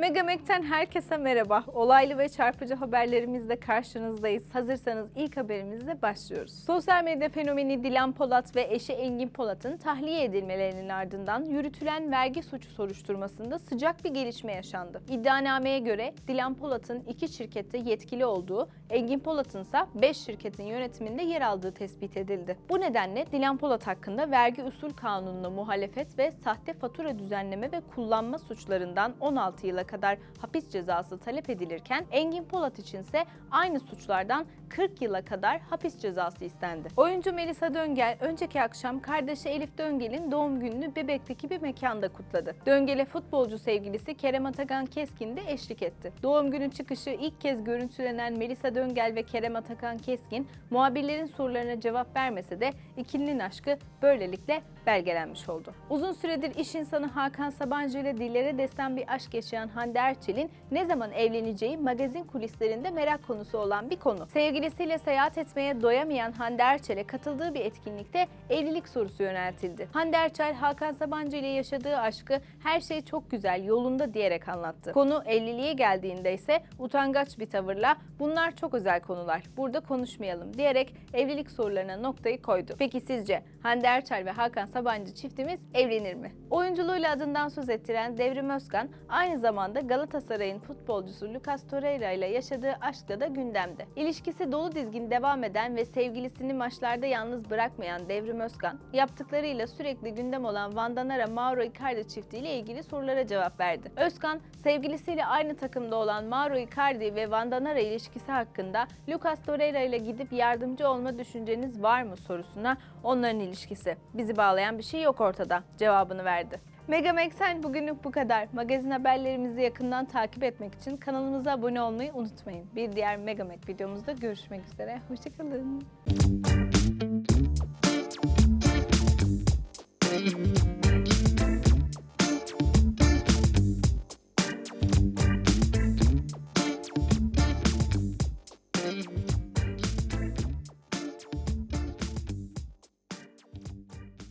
Megamek'ten herkese merhaba. Olaylı ve çarpıcı haberlerimizle karşınızdayız. Hazırsanız ilk haberimizle başlıyoruz. Sosyal medya fenomeni Dilan Polat ve eşi Engin Polat'ın tahliye edilmelerinin ardından yürütülen vergi suçu soruşturmasında sıcak bir gelişme yaşandı. İddianameye göre Dilan Polat'ın iki şirkette yetkili olduğu, Engin Polat'ın ise 5 şirketin yönetiminde yer aldığı tespit edildi. Bu nedenle Dilan Polat hakkında vergi usul kanununa muhalefet ve sahte fatura düzenleme ve kullanma suçlarından 16 yıla kadar hapis cezası talep edilirken Engin Polat içinse aynı suçlardan 40 yıla kadar hapis cezası istendi. Oyuncu Melisa Döngel önceki akşam kardeşi Elif Döngel'in doğum gününü Bebek'teki bir mekanda kutladı. Döngel'e futbolcu sevgilisi Kerem Atakan Keskin de eşlik etti. Doğum günü çıkışı ilk kez görüntülenen Melisa Döngel ve Kerem Atakan Keskin muhabirlerin sorularına cevap vermese de ikilinin aşkı böylelikle belgelenmiş oldu. Uzun süredir iş insanı Hakan Sabancı ile dillere destan bir aşk yaşayan Hande Erçel'in ne zaman evleneceği magazin kulislerinde merak konusu olan bir konu. Sevgilisiyle seyahat etmeye doyamayan Hande Erçel'e katıldığı bir etkinlikte evlilik sorusu yöneltildi. Hande Erçel, Hakan Sabancı ile yaşadığı aşkı her şey çok güzel, yolunda diyerek anlattı. Konu evliliğe geldiğinde ise utangaç bir tavırla bunlar çok özel konular, burada konuşmayalım diyerek evlilik sorularına noktayı koydu. Peki sizce Hande Erçel ve Hakan Sabancı çiftimiz evlenir mi? Oyunculuğuyla adından söz ettiren Devrim Özkan aynı zamanda Galatasaray'ın futbolcusu Lucas Torreira ile yaşadığı aşkla da gündemde. İlişkisi dolu dizgin devam eden ve sevgilisini maçlarda yalnız bırakmayan Devrim Özkan, yaptıklarıyla sürekli gündem olan Vandanara Mauro Icardi çiftiyle ilgili sorulara cevap verdi. Özkan, sevgilisiyle aynı takımda olan Mauro Icardi ve Vandanara ilişkisi hakkında Lucas Torreira ile gidip yardımcı olma düşünceniz var mı sorusuna onların ilişkisi. Bizi bağlayan bir şey yok ortada cevabını verdi. Mega Maxen bugünlük bu kadar. Magazin haberlerimizi yakından takip etmek için kanalımıza abone olmayı unutmayın. Bir diğer Mega Mac videomuzda görüşmek üzere. Hoşçakalın.